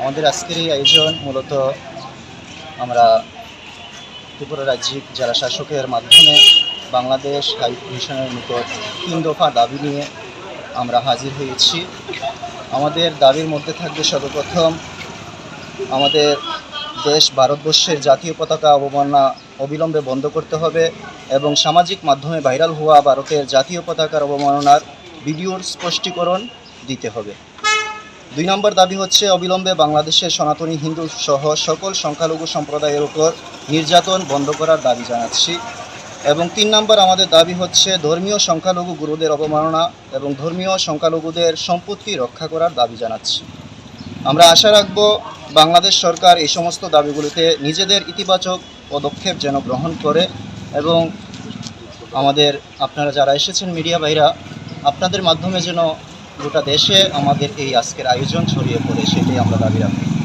আমাদের আজকের এই আয়োজন মূলত আমরা ত্রিপুরা রাজ্যিক জেলা শাসকের মাধ্যমে বাংলাদেশ হাই কমিশনের নিকট তিন দফা দাবি নিয়ে আমরা হাজির হয়েছি। আমাদের দাবির মধ্যে থাকবে সর্বপ্রথম আমাদের দেশ, ভারতবর্ষের জাতীয় পতাকা অবমাননা অবিলম্বে বন্ধ করতে হবে এবং সামাজিক মাধ্যমে ভাইরাল হওয়া ভারতের জাতীয় পতাকার অবমাননার ভিডিওর স্পষ্টীকরণ দিতে হবে। দুই নম্বর দাবি হচ্ছে, অবিলম্বে বাংলাদেশের সনাতনী হিন্দু সহ সকল সংখ্যালঘু সম্প্রদায়ের উপর নির্যাতন বন্ধ করার দাবি জানাচ্ছি। এবং তিন নম্বর আমাদের দাবি হচ্ছে, ধর্মীয় সংখ্যালঘু গুরুদের অবমাননা এবং ধর্মীয় সংখ্যালঘুদের সম্পত্তি রক্ষা করার দাবি জানাচ্ছি। আমরা আশা রাখব, বাংলাদেশ সরকার এই সমস্ত দাবিগুলিতে নিজেদের ইতিবাচক পদক্ষেপ যেন গ্রহণ করে এবং আমাদের, আপনারা যারা এসেছেন মিডিয়া ভাইরা, আপনাদের মাধ্যমে যেন গোটা দেশে আমাদের এই আজকের আয়োজন ছড়িয়ে পড়ে সেটাই আমরা দাবি রাখি।